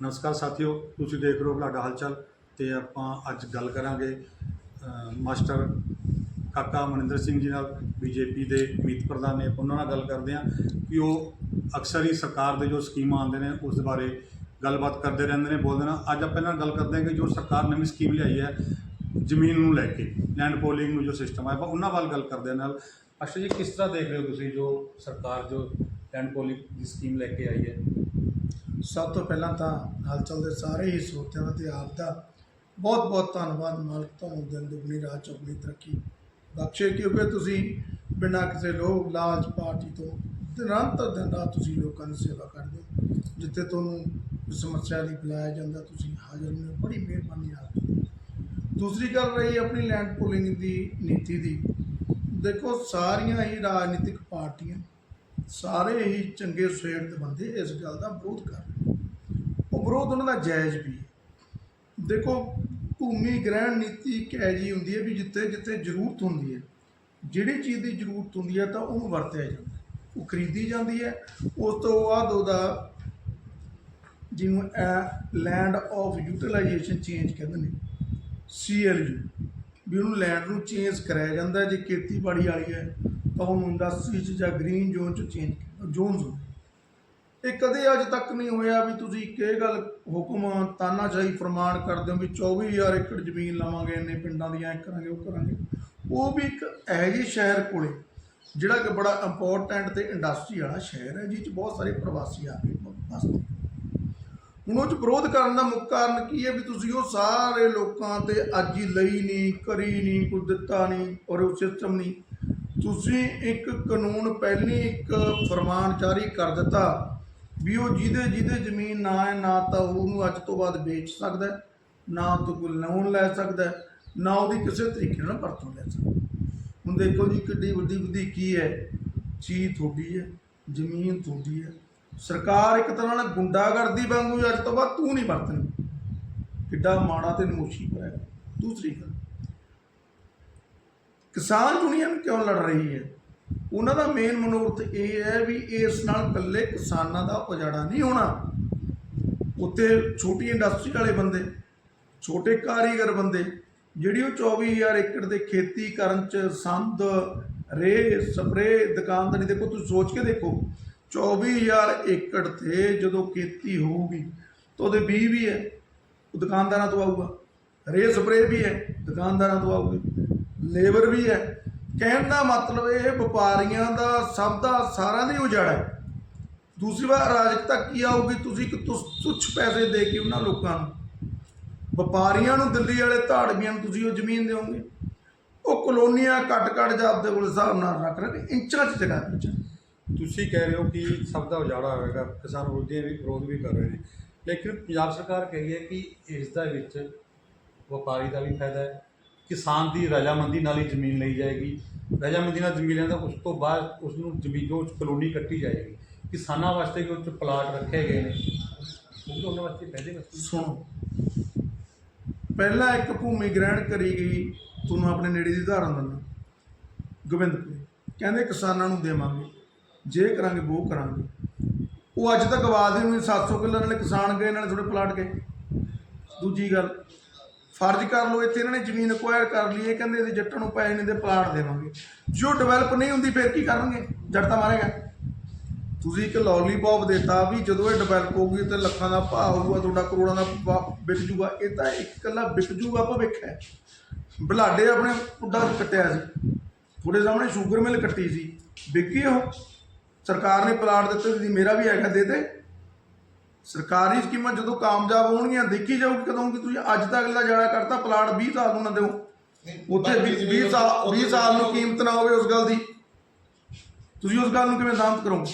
ਨਮਸਕਾਰ ਸਾਥੀਓ, ਤੁਸੀਂ ਦੇਖ ਰਹੇ ਹੋ ਬਲਾਡਾ ਹਲਚਲ ਤੇ ਆਪਾਂ ਅੱਜ ਗੱਲ ਕਰਾਂਗੇ ਮਾਸਟਰ ਕਾਕਾ ਮਨਿੰਦਰ ਸਿੰਘ ਜੀ ਨਾਲ ਬੀਜੇਪੀ ਦੇ ਮੀਤ ਪ੍ਰਧਾਨ ਨੇ, ਉਹਨਾਂ ਨਾਲ ਗੱਲ ਕਰਦੇ ਹਾਂ ਕਿ ਉਹ ਅਕਸਰ ਹੀ ਸਰਕਾਰ ਦੇ ਜੋ ਸਕੀਮਾਂ ਆਉਂਦੇ ਨੇ, ਉਸ ਦੇ ਬਾਰੇ ਗੱਲਬਾਤ ਕਰਦੇ ਰਹਿੰਦੇ ਨੇ, ਬੋਲਦੇ ਨੇ। ਅੱਜ ਆਪਾਂ ਇਹਨਾਂ ਨਾਲ ਗੱਲ ਕਰਦੇ ਹਾਂ ਕਿ ਜੋ ਸਰਕਾਰ ਨਵੀਂ ਸਕੀਮ ਲਿਆਈ ਹੈ, ਜ਼ਮੀਨ ਨੂੰ ਲੈ ਕੇ ਲੈਂਡ ਪੋਲਿੰਗ ਨੂੰ ਜੋ ਸਿਸਟਮ ਹੈ ਆਪਾਂ ਉਹਨਾਂ ਵੱਲ ਗੱਲ ਕਰਦੇ ਹਾਂ ਨਾਲ। ਅਕਸ਼ਰ ਜੀ, ਕਿਸ ਤਰ੍ਹਾਂ ਦੇਖ ਰਹੇ ਹੋ ਤੁਸੀਂ ਜੋ ਸਰਕਾਰ ਜੋ ਲੈਂਡ ਪੋਲਿੰਗ ਦੀ ਸਕੀਮ ਲੈ ਕੇ ਆਈ ਹੈ? ਸਭ ਤੋਂ ਪਹਿਲਾਂ ਤਾਂ ਹਲਚਲ ਦੇ ਸਾਰੇ ਹੀ ਸਰੋਤਿਆਂ ਦਾ ਤੇ ਆਪ ਦਾ ਬਹੁਤ ਬਹੁਤ ਧੰਨਵਾਦ ਮਾਲਕ ਤੁਹਾਨੂੰ ਦਿਨ ਦੁਗਣੀ, ਰਾਤ ਚੌਗਣੀ ਤਰੱਕੀ ਬਖਸ਼ੇ, ਕਿਉਂਕਿ ਤੁਸੀਂ ਬਿਨਾਂ ਕਿਸੇ ਲੋਭ, ਲਾਲਚ, ਪਾਰਟੀ ਤੋਂ ਨਿਰੰਤਰ ਦਿਨ ਰਾਤ ਤੁਸੀਂ ਲੋਕਾਂ ਦੀ ਸੇਵਾ ਕਰਦੇ ਹੋ, ਜਿੱਥੇ ਤੁਹਾਨੂੰ ਸਮੱਸਿਆ ਲਈ ਬੁਲਾਇਆ ਜਾਂਦਾ, ਤੁਸੀਂ ਹਾਜ਼ਰ ਹੁੰਦੇ ਹੋ, ਬੜੀ ਮਿਹਰਬਾਨੀ ਆਪ ਦੂਸਰੀ ਗੱਲ ਰਹੀ ਆਪਣੀ ਲੈਂਡ ਪੂਲਿੰਗ ਦੀ ਨੀਤੀ ਦੀ। ਦੇਖੋ, ਸਾਰੀਆਂ ਹੀ ਰਾਜਨੀਤਿਕ ਪਾਰਟੀਆਂ ਸਾਰੇ ਹੀ ਚੰਗੇ ਸਵੇਰ ਦੇ ਬੰਦੇ ਇਸ ਗੱਲ ਦਾ ਵਿਰੋਧ ਕਰ ਰਹੇ ਉਹ ਵਿਰੋਧ ਉਹਨਾਂ ਦਾ ਜਾਇਜ਼ ਵੀ ਹੈ। ਦੇਖੋ, ਭੂਮੀ ਗ੍ਰਹਿਣ ਨੀਤੀ ਕਿਹੋ ਜਿਹੀ ਹੁੰਦੀ ਹੈ ਵੀ ਜਿੱਥੇ ਜਿੱਥੇ ਜ਼ਰੂਰਤ ਹੁੰਦੀ ਹੈ, ਜਿਹੜੀ ਚੀਜ਼ ਦੀ ਜ਼ਰੂਰਤ ਹੁੰਦੀ ਹੈ ਤਾਂ ਉਹਨੂੰ ਵਰਤਿਆ ਜਾਂਦਾ ਉਹ ਖਰੀਦੀ ਜਾਂਦੀ ਹੈ। ਉਸ ਤੋਂ ਬਾਅਦ ਉਹਦਾ ਜਿਹਨੂੰ ਲੈਂਡ ਆਫ ਯੂਟਿਲਾਈਜੇਸ਼ਨ ਚੇਂਜ ਕਹਿੰਦੇ ਨੇ ਸੀਐਲਯੂ ਵੀ ਉਹਨੂੰ ਲੈਂਡ ਨੂੰ ਚੇਂਜ ਕਰਾਇਆ ਜਾਂਦਾ ਜੇ ਖੇਤੀਬਾੜੀ ਵਾਲੀ ਹੈ ਤਾਂ ਉਹਨੂੰ ਇੰਡਸਟਰੀ 'ਚ ਜਾਂ ਗ੍ਰੀਨ ਜ਼ੋਨ 'ਚ ਚੇਂਜ ਜ਼ੋਨਸ ਹੁੰਦੇ ਇਹ ਕਦੇ ਅੱਜ ਤੱਕ ਨਹੀਂ ਹੋਇਆ ਵੀ ਤੁਸੀਂ ਇੱਕ ਇਹ ਗੱਲ ਹੁਕਮ ਤਾਨਾਸ਼ਾਹੀ ਫਰਮਾਨ ਕਰਦੇ ਹੋ ਵੀ 24000 ਏਕੜ ਜ਼ਮੀਨ ਲਵਾਂਗੇ, ਇੰਨੇ ਪਿੰਡਾਂ ਦੀਆਂ ਇਹ ਕਰਾਂਗੇ, ਉਹ ਕਰਾਂਗੇ। ਉਹ ਵੀ ਇੱਕ ਇਹੋ ਜਿਹੇ ਸ਼ਹਿਰ ਕੋਲੇ, ਜਿਹੜਾ ਕਿ ਬੜਾ ਇੰਪੋਰਟੈਂਟ ਤੇ ਇੰਡਸਟਰੀ ਵਾਲਾ ਸ਼ਹਿਰ ਹੈ ਜਿਹ 'ਚ ਬਹੁਤ ਸਾਰੇ ਪ੍ਰਵਾਸੀ ਆ ਕੇ ਵਸਦੇ ਹੁਣ ਉਹ 'ਚ ਵਿਰੋਧ ਕਰਨ ਦਾ ਮੁੱਖ ਕਾਰਨ ਕੀ ਹੈ ਵੀ ਤੁਸੀਂ ਉਹ ਸਾਰੇ ਲੋਕਾਂ ਤੇ ਅੱਜ ਹੀ ਲਈ ਨਹੀਂ, ਕਰੀ ਨਹੀਂ ਕੁਝ ਦਿੱਤਾ ਨਹੀਂ, ਔਰ ਉਹ ਸਿਸਟਮ ਨਹੀਂ। ਤੁਸੀਂ ਇੱਕ ਕਾਨੂੰਨ ਪਹਿਲੀ ਇੱਕ ਫਰਮਾਨ ਜਾਰੀ ਕਰ ਦਿੱਤਾ ਵੀ ਉਹ ਜਿਹਦੇ ਜਿਹਦੇ ਜ਼ਮੀਨ ਨਾ ਹੈ ਨਾ ਤਾਂ ਉਹਨੂੰ ਅੱਜ ਤੋਂ ਬਾਅਦ ਵੇਚ ਸਕਦਾ ਹੈ, ਨਾ ਉਹ ਤੋਂ ਕੋਈ ਲੋਨ ਲੈ ਸਕਦਾ ਹੈ, ਨਾ ਉਹਦੀ ਕਿਸੇ ਤਰੀਕੇ ਨਾਲ ਵਰਤੋਂ ਲੈ ਸਕਦਾ ਹੁਣ ਦੇਖੋ ਜੀ ਕਿੱਡੀ ਵੱਡੀ ਵਧੀ ਕੀ ਹੈ ਚੀਜ਼ ਤੁਹਾਡੀ ਹੈ ਜ਼ਮੀਨ ਤੁਹਾਡੀ ਹੈ। ਸਰਕਾਰ ਇੱਕ ਤਰ੍ਹਾਂ ਨਾਲ ਗੁੰਡਾਗਰਦੀ ਵਾਂਗੂ ਅੱਜ ਤੋਂ ਬਾਅਦ ਤੂੰ ਨਹੀਂ ਵਰਤਣੀ। ਕਿੱਡਾ ਮਾੜਾ ਤੇ ਨਮੋਸ਼ੀ ਪਰ ਹੈ ਦੂਸਰੀ ਗੱਲ ਕਿਸਾਨ ਯੂਨੀਅਨ ਕਿਉਂ ਲੜ ਰਹੀ ਹੈ? ਉਹਨਾਂ ਦਾ ਮੇਨ ਮਨੋਰਥ ਇਹ ਹੈ ਵੀ ਇਸ ਨਾਲ ਇਕੱਲੇ ਕਿਸਾਨਾਂ ਦਾ ਉਜਾੜਾ ਨਹੀਂ ਹੋਣਾ। ਉੱਤੇ ਛੋਟੀ ਇੰਡਸਟਰੀ ਵਾਲੇ ਬੰਦੇ, ਛੋਟੇ ਕਾਰੀਗਰ ਬੰਦੇ, ਜਿਹੜੀ ਉਹ 24000 ਏਕੜ ਦੇ ਖੇਤੀ ਕਰਨ ਚ ਸੰਦ ਰੇ ਸਪਰੇ ਦੁਕਾਨਦਾਰੀ, ਦੇਖੋ ਤੁਸੀਂ ਸੋਚ ਕੇ ਦੇਖੋ 24000 ਏਕੜ ਤੇ ਜਦੋਂ ਖੇਤੀ ਹੋਊਗੀ ਤਾਂ ਉਹਦੇ ਬੀਜ ਵੀ ਹੈ, ਉਹ ਦੁਕਾਨਦਾਰਾਂ ਤੋਂ ਆਊਗਾ। ਰੇ ਸਪਰੇ ਵੀ ਹੈ, ਦੁਕਾਨਦਾਰਾਂ ਤੋਂ ਆਊਗਾ। ਲੇਬਰ ਵੀ ਹੈ। ਕਹਿਣ ਦਾ ਮਤਲਬ ਇਹ ਵਪਾਰੀਆਂ ਦਾ, ਸਭ ਦਾ, ਸਾਰਿਆਂ ਦੀ ਉਜਾੜਾ ਹੈ। ਦੂਸਰੀ ਵਾਰ ਅਰਾਜਕਤਾ ਕੀ ਆਊਗੀ, ਤੁਸੀਂ ਕਿ ਤੁਸ, ਤੁੱਛ ਪੈਸੇ ਦੇ ਕੇ ਉਹਨਾਂ ਲੋਕਾਂ ਨੂੰ। ਵਪਾਰੀਆਂ ਨੂੰ ਦਿੱਲੀ ਵਾਲੇ ਧਾੜਵੀਆਂ ਨੂੰ ਤੁਸੀਂ ਉਹ ਜ਼ਮੀਨ ਦਿਓਗੇ। ਉਹ ਕਲੋਨੀਆਂ ਕੱਟ ਕੱਟ ਜਾਂ ਆਪਦੇ ਕੋਲ ਹਿਸਾਬ ਨਾਲ ਰੱਖ ਰਹੇ ਇੰਚਾਂ 'ਚ ਜਗ੍ਹਾ ਵਿੱਚ ਤੁਸੀਂ ਕਹਿ ਰਹੇ ਹੋ ਕਿ ਸਭ ਦਾ ਉਜਾੜਾ ਹੋਵੇਗਾ ਕਿਸਾਨ ਵਿਰੋਧੀ ਵੀ, ਵਿਰੋਧ ਵੀ ਕਰ ਰਹੇ ਨੇ। ਲੇਕਿਨ ਪੰਜਾਬ ਸਰਕਾਰ ਕਹੀ ਹੈ ਕਿ ਇਸ ਦਾ ਵਿੱਚ ਵਪਾਰੀ ਦਾ ਵੀ ਫਾਇਦਾ ਹੈ ਕਿਸਾਨ ਦੀ ਰਜਾਮੰਦੀ ਨਾਲ ਹੀ ਜ਼ਮੀਨ ਲਈ ਜਾਏਗੀ। ਰਜਾਮੰਦੀ ਨਾਲ ਜ਼ਮੀਨ ਲੈਂਦਾ ਉਸ ਤੋਂ ਬਾਅਦ ਉਸ ਨੂੰ ਜ਼ਮੀਨ ਜੋ ਕਲੋਨੀ ਕੱਟੀ ਜਾਏਗੀ। ਕਿਸਾਨਾਂ ਵਾਸਤੇ ਵੀ ਉੱਚ ਪਲਾਟ ਰੱਖੇ ਗਏ ਨੇ। ਉਹ ਉਹਨਾਂ ਵਾਸਤੇ ਵਾਸਤੇ? ਸੁਣੋ। ਪਹਿਲਾਂ ਇੱਕ ਭੂਮੀ ਗ੍ਰਹਿਣ ਕਰੀ ਗਈ ਤੁਹਾਨੂੰ ਆਪਣੇ ਨੇੜੇ ਦੀ ਉਦਾਹਰਨ ਦਿੰਦਾ। ਗੋਬਿੰਦਪੁਰ। ਕਹਿੰਦੇ ਕਿਸਾਨਾਂ ਨੂੰ ਦੇਵਾਂਗੇ। ਜੇ ਕਰਾਂਗੇ ਉਹ ਕਰਾਂਗੇ। ਉਹ ਅੱਜ ਤੱਕ ਆਵਾਜ਼ ਨਹੀਂ 700 ਕਿੱਲੇ ਨਾਲੇ ਕਿਸਾਨ ਗਏ ਨਾਲੇ ਥੋੜੇ ਪਲਾਟ ਗਏ। ਦੂਜੀ ਗੱਲ ਫਰਜ਼ ਕਰ ਲਓ, ਇੱਥੇ ਇਹਨਾਂ ਨੇ ਜ਼ਮੀਨ ਅਕਵਾਇਰ ਕਰ ਲਈ, ਇਹ ਕਹਿੰਦੇ ਇਹਦੇ ਜੱਟਾਂ ਨੂੰ ਪੈਸੇ ਨਹੀਂ ਦੇ ਪਲਾਟ ਦੇਵਾਂਗੇ। ਜੋ ਡਿਵੈਲਪ ਨਹੀਂ ਹੁੰਦੀ, ਫਿਰ ਕੀ ਕਰਨਗੇ? ਜੱਟ ਤਾਂ ਮਾਰੇਗਾ। ਤੁਸੀਂ ਇੱਕ ਲੋਲੀਪੌਪ ਦਿੱਤਾ ਵੀ ਜਦੋਂ ਇਹ ਡਿਵੈਲਪ ਹੋਊਗੀ ਤੇ ਲੱਖਾਂ ਦਾ ਭਾਅ ਹੋਊਗਾ, ਤੁਹਾਡਾ ਕਰੋੜਾਂ ਦਾ ਭਾਅ ਵਿਕ ਜੂਗਾ। ਇਹ ਤਾਂ ਇੱਕ ਇਕੱਲਾ ਵਿਕ ਜੂਗਾ ਭਵਿੱਖ ਹੈ। ਬਲਾਡੇ ਆਪਣੇ ਪੁੱਡਾ ਕੱਟਿਆ ਸੀ। ਤੁਹਾਡੇ ਸਾਹਮਣੇ ਸ਼ੂਗਰ ਮਿਲ ਕੱਟੀ ਸੀ। ਵਿਕੀ ਉਹ। ਸਰਕਾਰ ਨੇ ਪਲਾਟ ਦਿੱਤੇ ਸੀ ਮੇਰਾ ਵੀ ਹੈਗਾ ਦੇ ਦੇ ਸਰਕਾਰੀ ਸਕੀਮਾਂ ਜਦੋਂ ਕਾਮਯਾਬ ਹੋਣਗੀਆਂ ਦੇਖੀ ਜਾਊਗੀ ਕਦੋਂ ਕਿ ਤੁਸੀਂ ਅੱਜ ਤੱਕ ਅਗਲਾ ਜਾਣਾ ਕਰਤਾ ਪਲਾਟ 20 ਸਾਲ ਨੂੰ ਨਾ ਦਿਓ। ਉੱਥੇ 20 ਸਾਲ 20 ਸਾਲ ਨੂੰ ਕੀਮਤ ਨਾ ਹੋਵੇ ਉਸ ਗੱਲ ਦੀ। ਤੁਸੀਂ ਉਸ ਗੱਲ ਨੂੰ ਕਿਵੇਂ ਸਾਮਤ ਕਰੋਗੇ?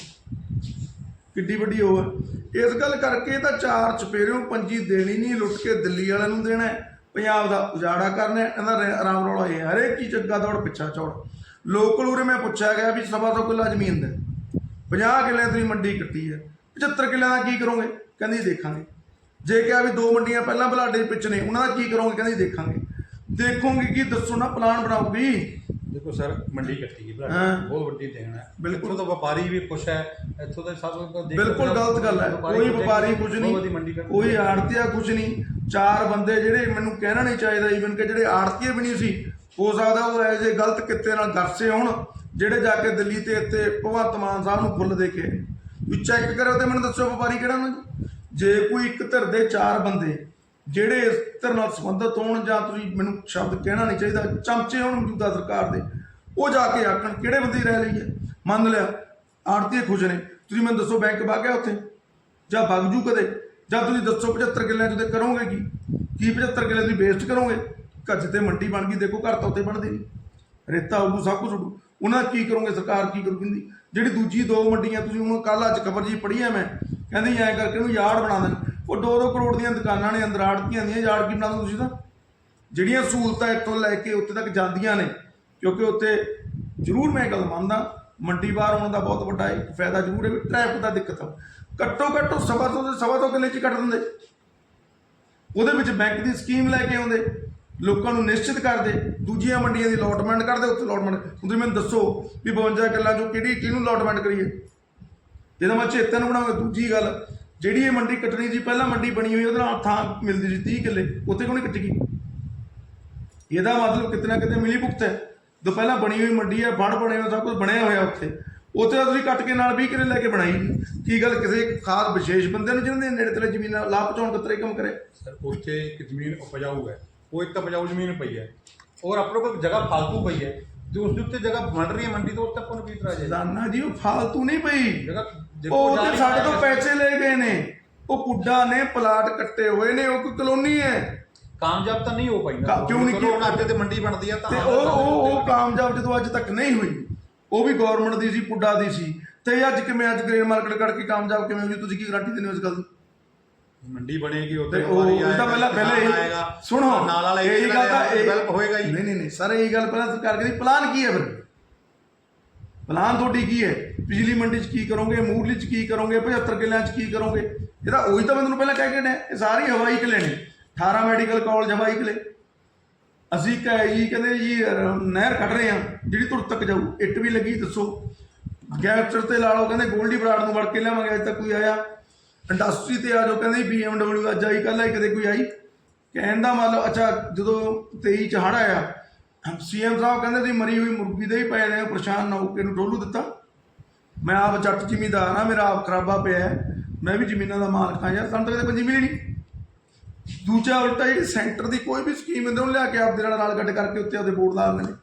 ਕਿੱਡੀ ਵੱਡੀ ਉਹ ਹੈ। ਇਸ ਗੱਲ ਕਰਕੇ ਤਾਂ ਚਾਰ ਚਪੇਰਿਓਂ ਪੰਜੀ ਦੇਣੀ ਨਹੀਂ ਲੁੱਟ ਕੇ ਦਿੱਲੀ ਵਾਲਿਆਂ ਨੂੰ ਦੇਣਾ ਪੰਜਾਬ ਦਾ ਉਜਾੜਾ ਕਰਨਾ ਇਹਦਾ ਆਰਾਮ ਰੌਲਾ ਇਹ ਹੈ, ਹਰੇਕ ਚੀਜ਼ ਅੱਗਾ ਦੌੜ ਪਿੱਛਾ ਚੌੜ। ਲੋਕਲ ਉਰੇ ਮੈਂ ਪੁੱਛਿਆ ਗਿਆ ਵੀ ਸਵਾ ਸੌ ਕਿੱਲਾ ਜ਼ਮੀਨ ਦੇ। 50 ਕਿੱਲੇ ਤੁਸੀਂ ਮੰਡੀ ਕੱਟੀ ਹੈ। 75 ਕਿੱਲਿਆਂ ਦਾ ਕੀ ਕਰੋਗੇ? ਕਹਿੰਦੀ ਦੇਖਾਂਗੇ। ਜੇ ਕਿਹਾ ਵੀ ਦੋ ਮੰਡੀਆਂ ਪਹਿਲਾਂ ਬਲਾਡੇ ਪਿੱਛੇ ਨੇ ਉਹਨਾਂ ਦਾ ਕੀ ਕਰੋਗੇ ਕਹਿੰਦੀ ਦੇਖਾਂਗੇ। ਦੇਖੋਗੇ ਕੀ ਦੱਸੋ ਨਾ ਪਲਾਨ ਬਣਾਉਗੀ ਦੇਖੋ ਸਰ ਮੰਡੀ ਕੱਟੀ ਗਈ ਭਰਾ ਹਾਂ। ਬਹੁਤ ਵੱਡੀ ਦੇਣ ਹੈ। ਬਿਲਕੁਲ। ਤਾਂ ਵਪਾਰੀ ਵੀ ਖੁਸ਼ ਹੈ ਇੱਥੋਂ ਦਾ ਸਭ ਤੋਂ ਦੇਖ। ਬਿਲਕੁਲ ਗਲਤ ਗੱਲ ਹੈ। ਕੋਈ ਵਪਾਰੀ ਕੁਝ ਨਹੀਂ ਕੋਈ ਆੜਤੀਆ ਕੁਝ ਨਹੀਂ। ਚਾਰ ਬੰਦੇ ਜਿਹੜੇ ਮੈਨੂੰ ਕਹਿਣਾ ਨਹੀਂ ਚਾਹੀਦਾ ਈਵਨ ਕਿ ਜਿਹੜੇ ਆੜਤੀਏ ਵੀ ਨਹੀਂ ਸੀ ਹੋ ਸਕਦਾ ਉਹ ਐ ਜੇ ਗਲਤ ਕਿੱਤੇ ਨਾਲ ਗਰਸੇ ਹੋਣ ਜਿਹੜੇ ਜਾ ਕੇ ਦਿੱਲੀ ਤੇ ਇੱਥੇ ਭਗਵੰਤ ਮਾਨ ਸਾਹਿਬ ਨੂੰ ਫੁੱਲ ਦੇ ਕੇ। ਵੀ ਚੈੱਕ ਕਰੋ ਤੇ ਮੈਨੂੰ ਦੱਸੋ ਵਪਾਰੀ ਕਿਹੜਾ ਨਾ ਜੇ ਕੋਈ ਇੱਕ ਧਿਰ ਦੇ ਚਾਰ ਬੰਦੇ ਜਿਹੜੇ ਇਸ ਧਿਰ ਨਾਲ ਸੰਬੰਧਿਤ ਹੋਣ ਜਾਂ ਤੁਸੀਂ ਮੈਨੂੰ ਸ਼ਬਦ ਕਹਿਣਾ ਨਹੀਂ ਚਾਹੀਦਾ, ਚਮਚੇ ਹੋਣ ਮੌਜੂਦਾ ਸਰਕਾਰ ਦੇ, ਉਹ ਜਾ ਕੇ ਆਖਣ ਕਿਹੜੇ ਬੰਦੇ ਰਹਿ ਲਈ ਹੈ? ਮੰਨ ਲਿਆ, ਆੜਤੀਏ ਖੁਸ਼ ਨੇ, ਤੁਸੀਂ ਮੈਨੂੰ ਦੱਸੋ ਬੈਂਕ ਵਗ ਗਿਆ ਉੱਥੇ? ਜਾਂ ਵਗ ਜੂ ਕਦੇ? ਜਾਂ ਤੁਸੀਂ ਦੱਸੋ 75 ਕਿੱਲਿਆਂ ਚ ਤੇ ਕਰੋਗੇ ਕੀ? ਕੀ 75 ਕਿੱਲੇ ਤੁਸੀਂ ਵੇਸਟ ਕਰੋਗੇ? ਕੱਜ ਤੇ ਮੰਡੀ ਬਣ ਗਈ, ਦੇਖੋ ਘਰ ਤਾਂ ਉੱਥੇ ਬਣਦੀ ਨਹੀਂ। ਰੇਤਾ ਉਗੂ ਸਭ ਕੁਝ ਉਡੂ ਉਹਨਾਂ ਕੀ ਕਰੋਗੇ? ਸਰਕਾਰ ਕੀ ਕਰੂ ਕਹਿੰਦੀ ਜਿਹੜੀ ਦੂਜੀ ਦੋ ਮੰਡੀਆਂ, ਤੁਸੀਂ ਹੁਣ ਕੱਲ ਅੱਜ ਖਬਰ ਜੀ ਪੜ੍ਹੀ ਐ ਮੈਂ ਕਹਿੰਦੀ ਐਂ ਕਰਕੇ ਉਹਨੂੰ ਯਾਰਡ ਬਣਾ ਦੇਣ। ਉਹ 2-2 ਕਰੋੜ ਦੀਆਂ ਦੁਕਾਨਾਂ ਨੇ, ਅੰਦਰ ਆੜਤੀਆਂ ਦੀਆਂ, ਯਾਰਡ ਕੀ ਬਣਾ ਦੋ ਤੁਸੀਂ ਤਾਂ? ਜਿਹੜੀਆਂ ਸਹੂਲਤਾਂ ਇੱਥੋਂ ਲੈ ਕੇ ਉੱਥੇ ਤੱਕ ਜਾਂਦੀਆਂ ਨੇ, ਕਿਉਂਕਿ ਉੱਥੇ ਜ਼ਰੂਰ ਮੈਂ ਗੱਲ ਮੰਨਦਾ, ਮੰਡੀ ਬਾਹਰ ਹੋਣ ਦਾ ਬਹੁਤ ਵੱਡਾ ਇੱਕ ਫਾਇਦਾ ਜ਼ਰੂਰ ਹੈ, ਵੀ ਟ੍ਰੈਫਿਕ ਦਾ ਦਿੱਕਤ ਆ। ਘੱਟੋ ਘੱਟ ਉਹ ਸਵਾ ਤੋਂ ਸਵਾ ਤੋਂ ਕਿੱਲੇ ਚ ਹੀ ਕੱਟ ਦਿੰਦੇ। ਉਹਦੇ ਵਿੱਚ ਬੈਂਕ ਦੀ ਸਕੀਮ ਲੈ ਕੇ ਆਉਂਦੇ, ਲੋਕਾਂ ਨੂੰ ਨਿਸ਼ਚਿਤ ਕਰਦੇ, ਦੂਜੀਆਂ ਮੰਡੀਆਂ ਦੀ ਅਲੋਟਮੈਂਟ ਕਰਦੇ, ਉੱਥੇ ਅਲੋਟਮੈਂਟ ਹੁਣ ਤੁਸੀਂ ਮੈਨੂੰ ਦੱਸੋ ਵੀ 52 ਕਿੱਲਾ ਚੋਂ ਕਿਹੜੀ ਕਿਹਨੂੰ ਅਲੋਟਮੈਂਟ ਕਰੀਏ? ਜਿਹਦਾ ਮੈਂ ਚੇਤੇ ਨੂੰ ਬਣਾਉਂਗਾ ਦੂਜੀ ਗੱਲ ਜਿਹੜੀ ਇਹ ਮੰਡੀ ਕੱਟਣੀ ਸੀ ਪਹਿਲਾਂ ਮੰਡੀ ਬਣੀ ਹੋਈ ਉਹਦੇ ਨਾਲ ਥਾਂ ਮਿਲਦੀ ਸੀ 30 ਕਿੱਲੇ ਉੱਥੇ ਕਿਉਂ ਨਹੀਂ ਕੱਟੀ ਗਈ? ਇਹਦਾ ਮਤਲਬ ਕਿਤੇ ਨਾ ਕਿਤੇ ਮਿਲੀ ਭੁਗਤ ਹੈ? ਜੋ ਪਹਿਲਾਂ ਬਣੀ ਹੋਈ ਮੰਡੀ ਹੈ ਫੜ ਬਣੇ ਹੋਏ ਸਭ ਕੁਝ ਬਣਿਆ ਹੋਇਆ ਉੱਥੇ। ਉੱਥੇ ਤਾਂ ਤੁਸੀਂ ਕੱਟ ਕੇ ਨਾਲ 20 ਕਿੱਲੇ ਲੈ ਕੇ ਬਣਾਈ। ਕੀ ਗੱਲ ਕਿਸੇ ਖਾਸ ਵਿਸ਼ੇਸ਼ ਬੰਦੇ ਨੂੰ ਜਿਹਨਾਂ ਦੇ ਨੇੜੇ ਤੇੜੇ ਜ਼ਮੀਨਾਂ ਲਾਭ ਪਹੁੰਚਾਉਣ ਕਿਤਰੇ ਕੰਮ ਕਰੇ ਸਰ ਉੱਥੇ ਇੱਕ ਜ਼ਮੀਨ ਉਪਜਾਊ ਹੈ। ਉਹ ਇੱਕ ਤਾਂ ਉਪਜਾਊ ਜ਼ਮੀਨ ਪਈ ਹੈ। ਔਰ ਆਪਣੇ ਕੋਲ ਜਗ੍ਹਾ ਫालतू ਪਈ ਹੈ। ਤੇ ਉਸ ਦੇ ਉੱਤੇ ਜਗ੍ਹਾ ਬਣ ਰਹੀ ਹੈ ਮੰਡੀ ਤੋਂ ਉੱਤੇ ਆਪਾਂ ਨੂੰ ਕੀ ਇਤਰਾਜ਼ ਹੈ? ਦਾਨਾ ਜੀ ਉਹ ਫਾਲਤੂ ਨਹੀਂ ਪਈ। ਜਗ੍ਹਾ ਉਹ ਤੇ ਸਾਡੇ ਤੋਂ ਹੈ। ਪੈਸੇ ਲੈ ਗਏ ਨੇ। ਉਹ ਪੁੱਡਾ ਨੇ ਪਲਾਟ ਕੱਟੇ ਹੋਏ ਨੇ ਉਹ ਕੋਈ ਕਲੋਨੀ ਹੈ। ਕਾਮਯਾਬ ਤਾਂ ਨਹੀਂ ਹੋ ਪਾਈ ਨਾ। ਕਾ- ਕਿਉਂ ਨਹੀਂ ਚਲੋ ਹੁਣ ਅੱਜ ਤੇ ਮੰਡੀ ਬਣਦੀ ਆ ਤਾਂ ਤੇ ਉਹ ਉਹ ਉਹ ਕਾਮਯਾਬ ਜਦੋਂ ਅੱਜ ਤੱਕ ਨਹੀਂ ਹੋਈ ਉਹ ਵੀ ਗਵਰਨਮੈਂਟ ਦੀ ਸੀ ਪੁੱਡਾ ਦੀ ਸੀ। ਤੇ ਅੱਜ ਕਿਵੇਂ ਅੱਜ ਗ੍ਰੇਨ ਮਾਰਕੀਟ ਕੱਢ ਕੇ ਕਾਮਯਾਬ ਕਿਵੇਂ ਹੋਈ? ਤੁਸੀਂ ਕੀ ਗਾਰੰਟੀ ਦਿੰਦੇ ਹੋ ਇਸ ਗੱਲ ਦੀ? ਮੰਡੀ ਬਣੇਗੀ ਤੇ ਉੱਥੇ ਉਹ ਵਪਾਰੀ ਪਹਿਲਾਂ ਪਹਿਲਾਂ ਆਏਗਾ। ਸੁਣੋ ਨਾਲ ਵਾਲਾ ਇਹ ਗੱਲ ਤਾਂ ਇਹ ਡਿਵੈਲਪ ਹੋਏਗਾ ਹੀ। ਨਹੀਂ ਨਹੀਂ ਨਹੀਂ ਸਰ ਇਹ ਗੱਲ ਪਹਿਲਾਂ ਸਰਕਾਰ ਕਹਿੰਦੀ ਪਲਾਨ ਕੀ ਹੈ ਫਿਰ? ਪਲਾਨ ਤੁਹਾਡੀ ਕੀ ਹੈ? ਪਿਛਲੀ ਮੰਡੀ 'ਚ ਕੀ ਕਰੋਗੇ? ਮੂਰਲੀ 'ਚ ਕੀ ਕਰੋਗੇ? 75 ਕਿੱਲਿਆਂ 'ਚ ਕੀ ਕਰੋਗੇ? ਇਹਦਾ ਉਹੀ ਤਾਂ ਮੈਂ ਤੁਹਾਨੂੰ ਪਹਿਲਾਂ ਕਹਿ ਕੇ ਨੇ ਇਹ ਸਾਰੀ ਹਵਾਈ ਕਿਲੇ ਨੇ। 18 ਮੈਡੀਕਲ ਕਾਲਜ ਹਵਾਈ ਕਿਲੇ। ਅਸੀਂ ਕਹੇ ਜੀ ਕਹਿੰਦੇ ਜੀ ਨਹਿਰ ਕੱਢ ਰਹੇ ਆ ਜਿਹੜੀ ਤੁਰ ਤੱਕ ਜਾਊ। ਇੱਟ ਵੀ ਲੱਗੀ, ਦੱਸੋ। ਗੈਂਗਸਟਰ ਤੇ ਲਾ ਲਓ, ਕਹਿੰਦੇ ਗੋਲਡੀ ਬਰਾੜ ਨੂੰ ਵੜ ਕੇ ਲਿਆਵਾਂਗੇ, ਅਜੇ ਤੱਕ ਕੋਈ ਆਇਆ। ਇੰਡਸਟਰੀ ਤੇ ਆ ਜਾਓ, ਕਹਿੰਦੇ BMW ਅੱਜ ਆਈ ਕੱਲ ਆਈ, ਕਦੇ ਕੋਈ ਆਈ। ਕਹਿਣ ਦਾ ਮਤਲਬ, ਅੱਛਾ, ਜਦੋਂ 23 ਚ ਹੜ ਆਇਆ ਸੀਐਮ ਸਾਹਿਬ ਕਹਿੰਦੇ ਤੁਸੀਂ ਮਰੀ ਹੋਈ ਮੁਰਗੀ ਦੇ ਹੀ ਪਏ ਨੇ ਪਰੇਸ਼ਾਨ ਨਾ ਹੋ ਕੇ ਨੂੰ ਡੋਲੂ ਦਿੱਤਾ। ਮੈਂ ਆਪ ਜੱਟ ਜ਼ਿਮੀਂਦਾਰ ਆ ਮੇਰਾ ਆਪ ਖਰਾਬਾ ਪਿਆ ਮੈਂ ਵੀ ਜ਼ਮੀਨਾਂ ਦਾ ਮਾਲਕ ਹਾਂ ਯਾਰ, ਸਾਨੂੰ ਤਾਂ ਕਦੇ ਪੰਜੀ ਮਿਲੀ ਨਹੀਂ। ਦੂਜਾ ਉਲਟਾ ਜਿਹੜੀ ਸੈਂਟਰ ਦੀ ਕੋਈ ਵੀ ਸਕੀਮ ਹੁੰਦੀ, ਉਹਨੂੰ ਲਿਆ ਕੇ ਆਪਦੇ ਨਾਲ ਨਾਲ ਗੱਡ ਕਰਕੇ ਉੱਤੇ ਆਪਦੇ ਬੋਰਡ ਲਾ ਦਿੰਦੇ ਨੇ।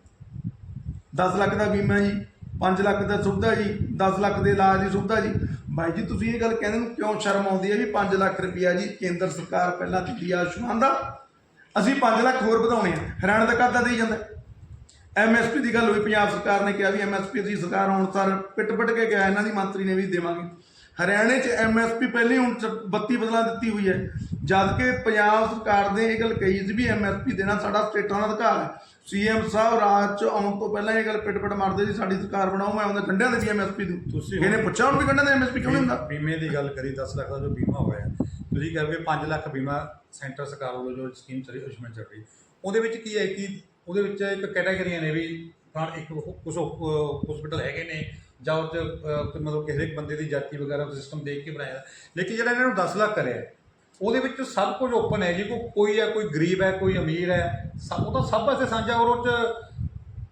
10 ਲੱਖ ਦਾ ਬੀਮਾ ਜੀ 5 ਲੱਖ ਦਾ ਸੁਵਿਧਾ ਜੀ 10 ਲੱਖ ਦੇ ਇਲਾਜ ਦੀ ਸੁਵਿਧਾ ਜੀ। ਬਾਈ ਜੀ, ਤੁਸੀਂ ਇਹ ਗੱਲ ਕਹਿੰਦੇ ਨੂੰ ਕਿਉਂ ਸ਼ਰਮ ਆਉਂਦੀ ਹੈ ਵੀ 5 ਲੱਖ ਰੁਪਇਆ ਜੀ ਕੇਂਦਰ ਸਰਕਾਰ ਪਹਿਲਾਂ ਦਿੱਤੀ ਆ ਆਯੁਸ਼ਮਾਨ ਦਾ? ਅਸੀਂ 5 ਲੱਖ ਹੋਰ ਵਧਾਉਣੇ ਆ। ਹਰਿਆਣਾ ਦਾ ਕਰਦਾ ਦੇਈ ਜਾਂਦਾ। ਐਮਐਸਪੀ ਦੀ ਗੱਲ ਹੋਈ ਪੰਜਾਬ ਸਰਕਾਰ ਨੇ ਕਿਹਾ ਵੀ ਐਮਐਸਪੀ ਦੀ ਸਰਕਾਰ ਹੁਣ ਸਰ ਪਿੱਟ ਪਿੱਟ ਕੇ ਗਿਆ ਇਹਨਾਂ ਦੀ ਮੰਤਰੀ ਨੇ ਵੀ ਦੇਵਾਂਗੇ। ਹਰਿਆਣੇ 'ਚ ਐਮਐਸਪੀ ਪਹਿਲੇ ਹੁਣ 32 ਬਦਲਾ ਦਿੱਤੀ ਹੋਈ ਹੈ। ਜਦ ਕਿ ਪੰਜਾਬ ਸਰਕਾਰ ਨੇ ਇਹ ਗੱਲ ਕਹੀ ਸੀ ਵੀ ਐਮਐਸਪੀ ਦੇਣਾ ਸਾਡਾ ਸਟੇਟਾਂ ਦਾ ਅਧਿਕਾਰ ਹੈ। ਸੀਐਮ ਸਾਹਿਬ ਰਾਜ 'ਚ ਆਉਣ ਤੋਂ ਪਹਿਲਾਂ ਇਹ ਗੱਲ ਪਿੱਟ ਪਿੱਟ ਮਾਰਦੇ ਸੀ ਸਾਡੀ ਸਰਕਾਰ ਬਣਾਓ ਮੈਂ ਉਹਦੇ ਗੰਢਿਆਂ ਦੇ ਵੀ ਐਮਐਸਪੀ ਦੂੰ। ਤੁਸੀਂ ਇਹਨੇ ਪੁੱਛਿਆ ਵੀ ਗੰਢਿਆਂ ਦੇ ਐਮਐਸਪੀ ਕਿਉਂ ਨਹੀਂ ਹੁੰਦਾ? ਬੀਮੇ ਦੀ ਗੱਲ ਕਰੀ 10 ਲੱਖ ਦਾ ਜੋ ਬੀਮਾ ਹੋਇਆ। ਤੁਸੀਂ ਕਹੋਗੇ 5 ਲੱਖ ਬੀਮਾ ਸੈਂਟਰ ਸਰਕਾਰ ਵੱਲੋਂ ਜੋ ਸਕੀਮ ਚੱਲ ਉਸਮੇ ਚੱਲ ਰਹੀ। ਉਹਦੇ ਵਿੱਚ ਕੀ ਹੈ ਕਿ ਉਹਦੇ ਵਿੱਚ ਇੱਕ ਕੈਟਾਗਰੀਆਂ ਨੇ ਵੀ ਤਾਂ ਇੱਕ ਕੁਝ ਹਸਪੀਟਲ ਹੈਗੇ ਨੇ ਜਾਂ ਉਹ 'ਚ, ਮਤਲਬ ਕਿਸੇ ਇੱਕ ਬੰਦੇ ਦੀ ਜਾਤੀ ਵਗੈਰਾ ਸਿਸਟਮ ਦੇਖ ਕੇ ਬਣਾਇਆ। ਲੇਕਿਨ ਜਿਹੜਾ ਇਹਨਾਂ ਨੂੰ 10 ਲੱਖ ਕਰਿਆ ਉਹਦੇ ਵਿੱਚ ਸਭ ਕੁਝ ਓਪਨ ਹੈ ਜੀ ਕੋਈ ਕੋਈ ਹੈ ਕੋਈ ਗਰੀਬ ਹੈ ਕੋਈ ਅਮੀਰ ਹੈ ਸਭ ਉਹ ਤਾਂ ਸਭ ਵਾਸਤੇ ਸਾਂਝਾ ਔਰ ਉਹ 'ਚ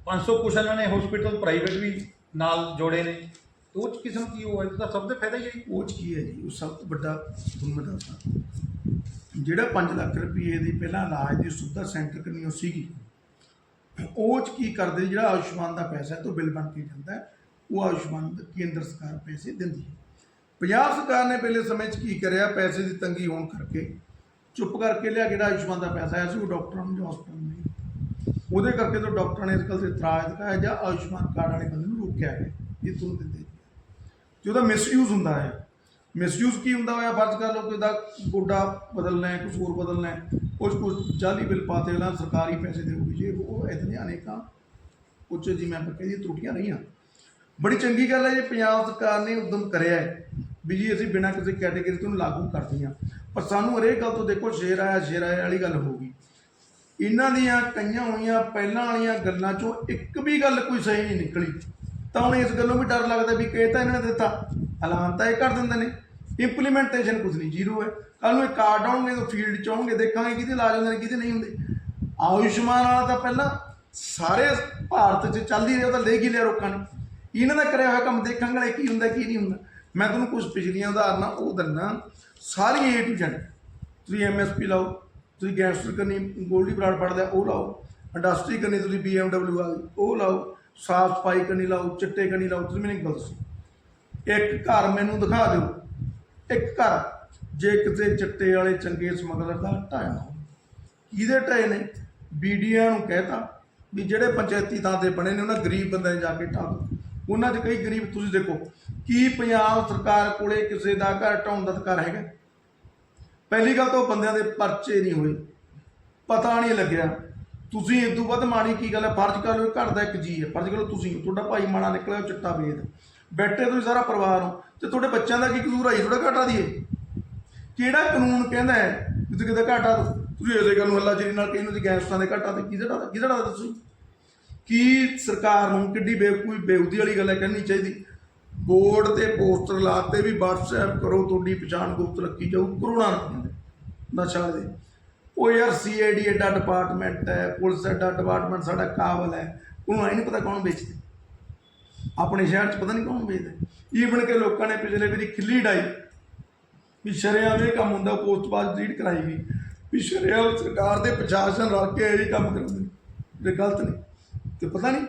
500 ਕੁਛ ਇਹਨਾਂ ਨੇ ਹਸਪੀਟਲ ਪ੍ਰਾਈਵੇਟ ਵੀ ਨਾਲ ਜੋੜੇ ਨੇ। ਉਹ 'ਚ ਕਿਸਮ ਕੀ ਹੋਇਆ ਇਹ ਤਾਂ ਸਭ ਤੋਂ ਫਾਇਦਾ ਹੀ ਹੈ ਜੀ। ਉਹ 'ਚ ਕੀ ਹੈ ਜੀ? ਉਹ ਸਭ ਤੋਂ ਵੱਡਾ ਤੁਹਾਨੂੰ ਮੈਂ ਦੱਸਦਾ। ਜਿਹੜਾ 5 ਲੱਖ ਰੁਪਏ ਦੀ ਪਹਿਲਾਂ ਇਲਾਜ ਦੀ ਸੁਵਿਧਾ ਸੈਂਟਰ ਕਰਨੀ ਉਹ ਸੀਗੀ। ਉਹ 'ਚ ਕੀ ਕਰਦੇ ਜਿਹੜਾ ਆਯੁਸ਼ਮਾਨ ਦਾ ਪੈਸਾ ਹੈ ਤੋਂ ਬਿੱਲ ਬਣ ਕੇ ਜਾਂਦਾ ਹੈ, ਉਹ ਆਯੁਸ਼ਮਾਨ ਦਾ ਕੇਂਦਰ ਸਰਕਾਰ ਪੈਸੇ ਦਿੰਦੀ ਹੈ। ਪੰਜਾਬ ਸਰਕਾਰ ਨੇ ਪਹਿਲੇ ਸਮੇਂ 'ਚ ਕੀ ਕਰਿਆ? ਪੈਸੇ ਦੀ ਤੰਗੀ ਹੋਣ ਕਰਕੇ ਚੁੱਪ ਕਰਕੇ ਲਿਆ ਜਿਹੜਾ ਆਯੁਸ਼ਮਾਨ ਦਾ ਪੈਸਾ ਆਇਆ ਸੀ ਉਹ ਡਾਕਟਰਾਂ ਨੂੰ ਜਾਂ ਹਸਪਤਾਲ ਨੂੰ ਨਹੀਂ। ਉਹਦੇ ਕਰਕੇ ਤਾਂ ਡਾਕਟਰਾਂ ਨੇ ਇਸ ਗੱਲ ਤੇ ਇਤਰਾਜ਼ ਦਿਖਾਇਆ ਜਾਂ ਆਯੁਸ਼ਮਾਨ ਕਾਰਡ ਵਾਲੇ ਬੰਦੇ ਨੂੰ ਰੋਕਿਆ ਗਿਆ। ਇਹ ਤੁਹਾਨੂੰ ਦਿੰਦੇ ਤੇ ਉਹਦਾ ਮਿਸਯੂਜ਼ ਹੁੰਦਾ ਹੈ। ਮਿਸਯੂਜ਼ ਕੀ ਹੁੰਦਾ ਹੋਇਆ? ਫਰਜ਼ ਕਰ ਲਓ ਕਿ ਉਹਦਾ ਗੋਡਾ ਬਦਲਣਾ ਹੈ ਕੁਝ ਹੋਰ ਬਦਲਣਾ ਹੈ। ਕੁਝ ਕੁਝ ਜਾਲੀ ਬਿੱਲ ਪਾਤੇ ਨਾ ਸਰਕਾਰੀ ਪੈਸੇ ਦੇਊਗੀ ਜੇ ਉਹ ਇਤਨੇ ਅਨੇਕਾਂ ਉੱਚ ਜੀ ਮੈਂ ਕਹਿੰਦੀ ਤਰੁੱਟੀਆਂ ਰਹੀਆਂ। ਬੜੀ ਚੰਗੀ ਗੱਲ ਹੈ ਜੇ, ਪੰਜਾਬ ਸਰਕਾਰ ਨੇ ਉਦਮ ਕਰਿਆ ਹੈ ਵੀ ਜੀ ਅਸੀਂ ਬਿਨਾਂ ਕਿਸੇ ਕੈਟਾਗਰੀ ਤੋਂ ਲਾਗੂ ਕਰਦੀ ਹਾਂ ਪਰ ਸਾਨੂੰ ਹਰੇਕ ਗੱਲ ਤੋਂ ਦੇਖੋ, ਸ਼ੇਰ ਆਇਆ ਸ਼ੇਰ ਆਇਆ ਵਾਲੀ ਗੱਲ ਹੋਊਗੀ ਇਹਨਾਂ ਦੀਆਂ ਕਈਆਂ ਹੋਈਆਂ, ਪਹਿਲਾਂ ਵਾਲੀਆਂ ਗੱਲਾਂ ਚੋਂ ਇੱਕ ਵੀ ਗੱਲ ਕੋਈ ਸਹੀ ਨਹੀਂ ਨਿਕਲੀ। ਤਾਂ ਉਹਨੂੰ ਇਸ ਗੱਲੋਂ ਵੀ ਡਰ ਲੱਗਦਾ ਵੀ ਕਿ ਤਾਂ ਇਹਨਾਂ ਨੇ ਦਿੱਤਾ। ਐਲਾਨ ਤਾਂ ਇਹ ਕਰ ਦਿੰਦੇ ਨੇ। ਇੰਪਲੀਮੈਂਟੇਸ਼ਨ ਕੁਝ ਨਹੀਂ, ਜ਼ੀਰੋ ਹੈ। ਕੱਲ ਨੂੰ ਇਹ ਕਾਰਡ ਆਉਣਗੇ ਤਾਂ ਫੀਲਡ ਚ ਆਉਣਗੇ, ਦੇਖਾਂਗੇ ਕਿਹਦੇ ਇਲਾਜ ਹੁੰਦੇ ਨੇ, ਕਿਹਦੇ ਨਹੀਂ ਹੁੰਦੇ। ਆਯੁਸ਼ਮਾਨ ਵਾਲਾ ਤਾਂ ਪਹਿਲਾਂ ਸਾਰੇ ਭਾਰਤ 'ਚ ਚੱਲਦੀ ਰਿਹਾ, ਉਹ ਤਾਂ ਲੈ ਹੀ ਲਿਆ ਲੋਕਾਂ ਨੇ। ਇਹਨਾਂ ਦਾ ਕਰਿਆ ਹੋਇਆ ਕੰਮ ਦੇਖਾਂਗੇ ਕੀ ਹੁੰਦਾ, ਕੀ ਨਹੀਂ ਹੁੰਦਾ। ਮੈਂ ਤੁਹਾਨੂੰ ਕੁਝ ਪਿਛਲੀਆਂ ਉਦਾਹਰਨਾਂ ਉਹ ਦਿੰਨਾ ਸਾਰੀ ਏ ਟੂ ਜ਼ੈਡ ਤੁਸੀਂ ਐਮਐਸਪੀ ਲਾਓ, ਤੁਸੀਂ ਗੈਂਗਸਟਰ ਕਰਨੀ, ਗੋਲਡੀ ਬਰਾਡ ਪੜਦਾ ਉਹ ਲਾਓ। ਇੰਡਸਟਰੀ ਕਰਨੀ, ਤੁਸੀਂ BMW ਆ ਉਹ ਲਾਓ। ਸਾਫ਼ ਸਫ਼ਾਈ ਕਰਨੀ ਲਾਓ, ਚਿੱਟੇ ਕਰਨੀ ਲਾਓ, ਤੁਸੀਂ ਮੈਨੂੰ ਇੱਕ ਗੱਲ ਦੱਸੋ। ਇੱਕ ਘਰ ਮੈਨੂੰ ਦਿਖਾ ਦਿਓ। ਇੱਕ ਘਰ। ਜੇ ਕਿਸੇ ਚਿੱਟੇ ਵਾਲੇ ਚੰਗੇ ਸਮਗਲਰ ਦਾ ਢਾਇਆ ਹੋਵੇ। ਕਿਹਦੇ ਢਾਏ ਨੇ? ਬੀਡੀਆਂ ਨੂੰ ਕਹਿਤਾ ਵੀ ਜਿਹੜੇ ਪੰਚਾਇਤੀ ਥਾਂ ਤੇ ਬਣੇ ਨੇ, ਉਹਨਾਂ ਗਰੀਬ ਬੰਦਿਆਂ ਨੇ ਜਾ ਕੇ ਢਾਹ ਦਿਓ। ਉਹਨਾਂ 'ਚ ਕਈ ਗਰੀਬ, ਤੁਸੀਂ ਦੇਖੋ, ਕੀ ਪੰਜਾਬ ਸਰਕਾਰ ਕੋਲੇ ਕਿਸੇ ਦਾ ਘਰ ਢਾਉਣ ਦਾ ਅਧਿਕਾਰ ਹੈਗਾ? ਪਹਿਲੀ ਗੱਲ ਤਾਂ ਉਹ ਬੰਦਿਆਂ ਦੇ ਪਰਚੇ ਨਹੀਂ ਹੋਏ। ਪਤਾ ਨਹੀਂ ਲੱਗਿਆ। ਤੁਸੀਂ ਇਸ ਤੋਂ ਵੱਧ ਮਾੜੀ ਕੀ ਗੱਲ ਹੈ? ਫਰਜ਼ ਕਰ ਲਓ ਇਹ ਘਰ ਦਾ ਇੱਕ ਜੀ ਹੈ। ਫਰਜ਼ ਕਰੋ ਤੁਸੀਂ। ਤੁਹਾਡਾ ਭਾਈ ਮਾੜਾ ਨਿਕਲਿਆ, ਉਹ ਚਿੱਟਾ ਵੇਚਦਾ ਬੈਠੇ ਤੁਸੀਂ ਸਾਰਾ ਪਰਿਵਾਰ ਹੋ। ਤੇ ਤੁਹਾਡੇ ਬੱਚਿਆਂ ਦਾ ਕੀ ਕਸੂਰ ਆਈ ਥੋੜਾ ਘਾਟਾ ਦੀਏ। ਕਿਹੜਾ ਕਾਨੂੰਨ ਕਹਿੰਦਾ ਹੈ ਕਿ ਤੁਸੀਂ ਕਿਤੇ ਘਾਟਾ ਤੁਸੀਂ ਇਸੇ ਗੱਲ ਨੂੰ ਹੱਲਾ ਜਿਹੜੀ ਨਾਲ ਕਹਿੰਦੇ ਤੁਸੀਂ ਗੈਂਗਸਟਰਾਂ ਦੇ ਘਾਟਾ ਤੇ ਕਿਹਦਾ ਦਾ ਕਿਹਦਾ ਦਾ ਦੱਸੋ ਕੀ ਸਰਕਾਰ ਨੂੰ ਕਿੱਡੀ ਬੇਵਕੂਫੀ ਬੇਉਦੀ ਵਾਲੀ ਗੱਲ ਹੈ ਕਹਿਣੀ ਚਾਹੀਦੀ? ਬੋਰਡ ਤੇ ਪੋਸਟਰ ਲਾਤੇ ਵੀ WhatsApp ਕਰੋ, ਤੁਹਾਡੀ ਪਛਾਣ ਗੁਪਤ ਰੱਖੀ ਜਾਊ। ਕਰੋਨਾ ਦੇ। ਨਸ਼ਾ ਦੇ। ਉਹ ਯਾਰ ਸੀਆਈਡੀ ਐਡਾ ਡਿਪਾਰਟਮੈਂਟ ਹੈ, ਪੁਲਿਸ ਐਡਾ ਡਿਪਾਰਟਮੈਂਟ ਸਾਡਾ ਕਾਬਲ ਹੈ, ਉਹਨੂੰ ਆਈ ਨਹੀਂ ਪਤਾ ਕੌਣ ਵੇਚਦੇ। ਆਪਣੇ ਸ਼ਹਿਰ 'ਚ ਪਤਾ ਨਹੀਂ ਕੌਣ ਵੇਚਦਾ। ਈਵਨ ਕਿ ਲੋਕਾਂ ਨੇ ਪਿਛਲੇ ਵਾਰੀ ਖਿੱਲੀ ਡਾਈ ਵੀ ਸ਼ਰਿਆਮ ਇਹ ਕੰਮ ਹੁੰਦਾ ਪੋਸਟ ਬਾਅਦ ਰੀਡ ਕਰਾਈ ਗਈ। ਵੀ ਸ਼ਰਿਆਮ ਸਰਕਾਰ ਦੇ ਪ੍ਰਸ਼ਾਸਨ ਰਲ ਕੇ ਇਹ ਕੰਮ ਕਰਾਉਂਦੇ ਨੇ ਗਲਤ ਨਹੀਂ ਤੇ ਪਤਾ ਨਹੀਂ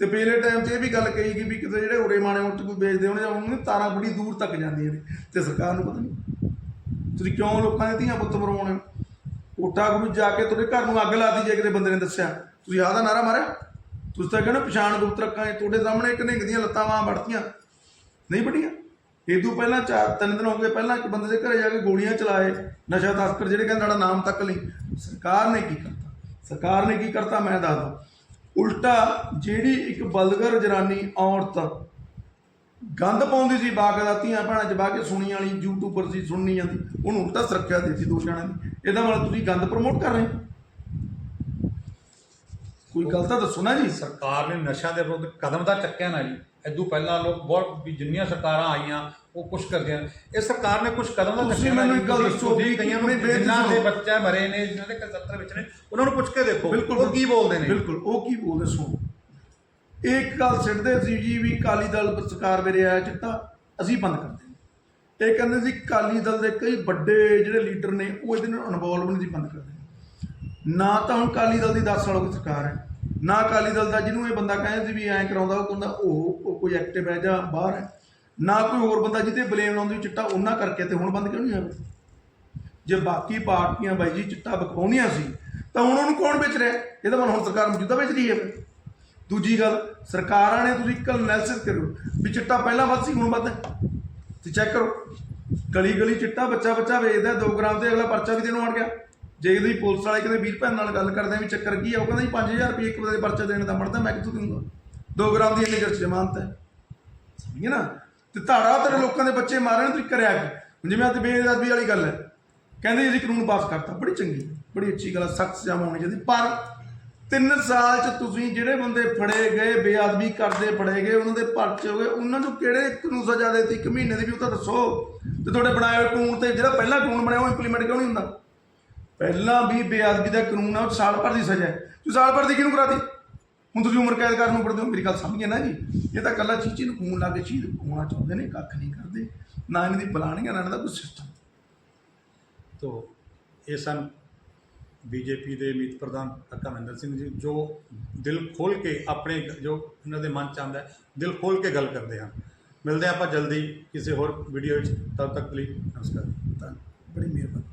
ਤੇ ਪਿਛਲੇ ਟਾਈਮ 'ਚ ਇਹ ਵੀ ਗੱਲ ਕਹੀ ਗਈ ਵੀ ਕਿਤੇ ਜਿਹੜੇ ਉਰੇ ਮਾਣੇ ਉੱਤੇ ਕੋਈ ਵੇਚਦੇ ਹੋਣੇ, ਜਾਂ ਉਹਨਾਂ ਤਾਰਾਂ ਬੜੀ ਦੂਰ ਤੱਕ ਜਾਂਦੀਆਂ ਨੇ, ਤੇ ਸਰਕਾਰ ਨੂੰ ਪਤਾ ਨਹੀਂ ਤੁਸੀਂ ਕਿਉਂ ਲੋਕਾਂ ਦੇ ਧੀਆਂ ਪੁੱਤ ਮਰਵਾਉਣੇ? ਕੋਟਾ ਕੋਈ ਜਾ ਕੇ ਤੁਹਾਡੇ ਘਰ ਨੂੰ ਅੱਗ ਲਾਤੀ ਜੇ ਕਿਤੇ ਬੰਦੇ ਨੇ ਦੱਸਿਆ। ਤੁਸੀਂ ਆਹ ਦਾ ਨਾਰਾ ਮਾਰਿਆ? ਤੁਸੀਂ ਤਾਂ ਕਹਿੰਦੇ ਪਛਾਣ ਗੁਪਤ ਰੱਖਾਂਗੇ ਤੁਹਾਡੇ ਸਾਹਮਣੇ ਇੱਕ ਨਿੰਗ ਦੀਆਂ ਲੱਤਾਂ ਵਾਂ ਵੜਤੀਆਂ। ਨਹੀਂ ਵੱਡੀਆਂ। ਇਹ ਤੋਂ ਪਹਿਲਾਂ ਚਾਰ, ਤਿੰਨ ਦਿਨ ਹੋ ਗਏ, ਪਹਿਲਾਂ ਇੱਕ ਬੰਦੇ ਦੇ ਘਰੇ ਜਾ ਕੇ ਗੋਲੀਆਂ ਚਲਾਏ, ਨਸ਼ਾ ਤਸਕਰ ਜਿਹੜੇ ਕਹਿੰਦੇ ਸਾਡਾ ਨਾਮ ਤੱਕ ਨਹੀਂ। ਸਰਕਾਰ ਨੇ ਕੀ ਕਰਤਾ? ਸਰਕਾਰ ਨੇ ਕੀ ਕਰਤਾ? ਮੈਂ ਦੱਸਦਾ ਉਲਟਾ ਜਿਹੜੀ ਇੱਕ ਬਲਗਰ ਜਨਾਨੀ ਔਰਤ ਗੰਦ ਪਾਉਂਦੀ ਸੀ, ਬਾਗ ਧੀਆਂ ਭੈਣਾਂ ਚ ਬਾ ਕੇ ਸੁਣੀ ਵਾਲੀ ਯੂਟਿਊਬਰ ਸੀ, ਸੁਣਨੀ ਜਾਂਦੀ ਉਹਨੂੰ ਉਲਟਾ ਸੁਰੱਖਿਆ ਦਿੱਤੀ ਦੋ ਜਣਿਆਂ ਦੀ ਇਹਦਾ ਮਤਲਬ ਤੁਸੀਂ ਗੰਦ ਪ੍ਰਮੋਟ ਕਰ ਰਹੇ ਹੋ? ਕੋਈ ਗੱਲ ਤਾਂ ਦੱਸੋ ਨਾ ਜੀ। ਸਰਕਾਰ ਨੇ ਨਸ਼ਾ ਦੇ ਵਿਰੁੱਧ ਕਦਮ ਤਾਂ ਚੱਕਿਆ ਨਾ ਜੀ। ਇਦੋਂ ਪਹਿਲਾਂ ਲੋਕ ਬਹੁਤ ਵੀ ਜਿੰਨੀਆਂ ਸਰਕਾਰਾਂ ਆਈਆਂ ਉਹ ਕੁਝ ਕਰਦੀਆਂ ਇਹ ਸਰਕਾਰ ਨੇ ਕੁਝ ਕਦਮ ਤਾਂ ਤੁਸੀਂ ਮੈਨੂੰ। ਇੱਕ ਗੱਲ ਦੱਸੋ ਵੀ ਕਈਆਂ ਨੂੰ ਜਿਨ੍ਹਾਂ ਦੇ। ਬੱਚੇ ਮਰੇ ਨੇ ਜਿਨ੍ਹਾਂ ਦੇ 70 ਵਿੱਚ ਨੇ ਉਹਨਾਂ ਨੂੰ ਪੁੱਛ ਕੇ ਦੇਖੋ। ਉਹ ਕੀ ਬੋਲਦੇ ਨੇ? ਬਿਲਕੁਲ ਉਹ ਕੀ ਬੋਲਦੇ ਸੁਣੋ। ਇੱਕ ਗੱਲ ਸਿੱਟਦੇ ਸੀ ਜੀ ਵੀ ਕਾਲੀ ਦਲ ਸਰਕਾਰ ਵੇਲੇ ਆਇਆ ਚਿੱਟਾ ਅਸੀਂ ਬੰਦ ਕਰ ਇਹ ਕਹਿੰਦੇ ਸੀ ਕਾਲੀ ਦਲ ਦੇ ਕਈ ਵੱਡੇ ਜਿਹੜੇ ਲੀਡਰ ਨੇ, ਉਹ ਇਹਦੇ ਨਾਲ ਇਨਵੋਲਵ ਨਹੀਂ ਸੀ ਬੰਦ ਕਰਦੇ ਨਾ ਤਾਂ ਹੁਣ ਕਾਲੀ ਦਲ ਦੀ 10 ਸਾਲ ਹੋ ਸਰਕਾਰ ਹੈ, ਨਾ ਕਾਲੀ ਦਲ ਦਾ ਜਿਹਨੂੰ ਇਹ ਬੰਦਾ ਕਹਿੰਦਾ ਸੀ ਵੀ ਐਂ ਕਰਾਉਂਦਾ, ਉਹ ਕਹਿੰਦਾ ਉਹ ਕੋਈ ਐਕਟਿਵ ਹੈ ਜਾਂ ਬਾਹਰ ਹੈ। ਨਾ ਕੋਈ ਹੋਰ ਬੰਦਾ ਜਿਹਦੇ ਬਲੇਮ ਲਾਉਂਦੀ ਚਿੱਟਾ, ਉਹਨਾਂ ਕਰਕੇ ਤੇ ਹੁਣ ਬੰਦ ਕਿਉਂ ਨਹੀਂ ਹੋਇਆ? ਜੇ ਬਾਕੀ ਪਾਰਟੀਆਂ ਬਾਈ ਜੀ ਚਿੱਟਾ ਵਿਖਾਉਂਦੀਆਂ ਸੀ, ਤਾਂ ਹੁਣ ਉਹਨੂੰ ਕੌਣ ਵੇਚ ਰਿਹਾ? ਇਹਦਾ ਮਨ ਹੁਣ ਸਰਕਾਰ ਮੌਜੂਦਾ ਵੇਚ ਰਹੀ ਹੈ ਫਿਰ। ਦੂਜੀ ਗੱਲ, ਸਰਕਾਰਾਂ ਨੇ ਤੁਸੀਂ ਕੱਲ ਐਨਾਲਿਸਿਸ ਕਰੋ ਵੀ ਚਿੱਟਾ ਪਹਿਲਾਂ ਵੱਧ ਸੀ, ਹੁਣ ਵੱਧ ਹੈ। ਤੇ ਚੈੱਕ ਕਰੋ। ਗਲੀ ਗਲੀ ਚਿੱਟਾ ਬੱਚਾ ਬੱਚਾ ਵੇਚਦਾ 2 ਗ੍ਰਾਮ ਤੇ ਅਗਲਾ ਪਰਚਾ ਵੀ ਦੇਣੋਂ ਹਟ ਗਿਆ। ਜੇ ਇਹਦੀ ਪੁਲਿਸ ਵਾਲੇ ਕਿਤੇ ਵੀਰ ਭੈਣ ਨਾਲ ਗੱਲ ਕਰਦੇ ਆ ਵੀ ਚੱਕਰ ਕੀ ਆ, ਉਹ ਕਹਿੰਦਾ ਜੀ 5000 ਰੁਪਏ ਇੱਕ ਬੰਦੇ ਦੇ ਪਰਚਾ ਦੇਣ ਦਾ ਮਰਦਾ ਮੈਂ ਕਿੱਥੋਂ ਦੂੰਗਾ 2 ਗ੍ਰਾਮ ਦੀ ਇੰਨੀ ਚਿਰ ਜ਼ਮਾਨਤ ਹੈ। ਸਮਝੇ ਨਾ? ਤੇ ਧਾੜਾ ਤੇਰੇ ਲੋਕਾਂ ਦੇ ਬੱਚੇ ਮਾਰੇ ਨੇ, ਤੁਸੀਂ ਕਰਿਆ ਕੀ? ਜਿਵੇਂ ਅੱਜ ਬੇਅਦਬੀ ਵਾਲੀ ਗੱਲ ਹੈ। ਕਹਿੰਦੇ ਜੀ ਅਸੀਂ ਕਾਨੂੰਨ ਪਾਸ ਕਰਤਾ, ਬੜੀ ਚੰਗੀ, ਬੜੀ ਅੱਛੀ ਗੱਲ ਸਖਤ ਸਜ਼ਾ ਹੋਣੀ ਚਾਹੀਦੀ, ਪਰ ਤਿੰਨ ਸਾਲ ਚ ਤੁਸੀਂ ਜਿਹੜੇ ਬੰਦੇ ਫੜੇ ਗਏ, ਬੇਅਦਬੀ ਕਰਦੇ ਫੜੇ ਗਏ, ਉਹਨਾਂ ਦੇ ਪਰਚੇ ਹੋ ਗਏ ਉਹਨਾਂ ਨੂੰ ਕਿਹੜੇ ਨੂੰ ਸਜ਼ਾ ਦੇਤੀ? ਇੱਕ ਮਹੀਨੇ ਦੀ ਵੀ ਉਹ ਤਾਂ ਦੱਸੋ। ਤੇ ਤੁਹਾਡੇ ਬਣਾਏ ਹੋਏ ਕਾਨੂੰਨ ਤੇ ਜਿਹੜਾ ਪਹਿਲਾ ਕਾਨੂੰਨ ਬਣਿਆ ਉਹ ਇੰਪਲੀਮੈਂਟ ਕਿਉਂ ਨਹੀਂ ਹੁੰਦਾ? ਪਹਿਲਾਂ ਵੀ ਬੇਅਦਬੀ ਦਾ ਕਾਨੂੰਨ ਆ, ਉਹ ਸਾਲ ਭਰ ਦੀ ਸਜ਼ਾ ਹੈ। ਤੁਸੀਂ ਸਾਲ ਭਰ ਦੀ ਕਿਹਨੂੰ ਕਰਾਤੀ? ਹੁਣ ਤੁਸੀਂ ਉਮਰ ਕੈਦ ਕਰਨ ਨੂੰ ਪੜਦੇ ਹੋ, ਮੇਰੀ ਗੱਲ ਸਮਝ ਨਾ ਜੀ। ਇਹ ਤਾਂ ਕੱਲਾ ਚੀਚੀ ਨੂੰ ਖੂਨ ਲਾ ਕੇ ਸ਼ਹੀਦ ਹੋਣਾ ਚਾਹੁੰਦੇ ਨੇ, ਕੱਖ ਨਹੀਂ ਕਰਦੇ। ਨਾ ਇਹਨਾਂ ਦੀ ਬੁਲਾਣੀਆਂ, ਨਾ ਇਹਨਾਂ ਦਾ ਕੋਈ ਸਿਸਟਮ ਤੋ, ਇਹ ਸਨ ਬੀਜੇਪੀ ਦੇ ਮੀਤ ਪ੍ਰਧਾਨ ਕਾਕਾ ਮਹਿੰਦਰ ਸਿੰਘ ਜੀ, ਜੋ ਦਿਲ ਖੋਲ ਕੇ ਆਪਣੇ ਜੋ ਇਹਨਾਂ ਦੇ ਮਨ ਚ ਆਉਂਦਾ ਦਿਲ ਖੋਲ ਕੇ ਗੱਲ ਕਰਦੇ ਹਨ। ਮਿਲਦੇ ਹਾਂ ਆਪਾਂ ਜਲਦੀ ਕਿਸੇ ਹੋਰ ਵੀਡੀਓ ਵਿੱਚ। ਤਦ ਤੱਕ ਲਈ ਨਮਸਕਾਰ। ਤਾਂ ਬੜੀ ਮਿਹਰਬਾਨੀ।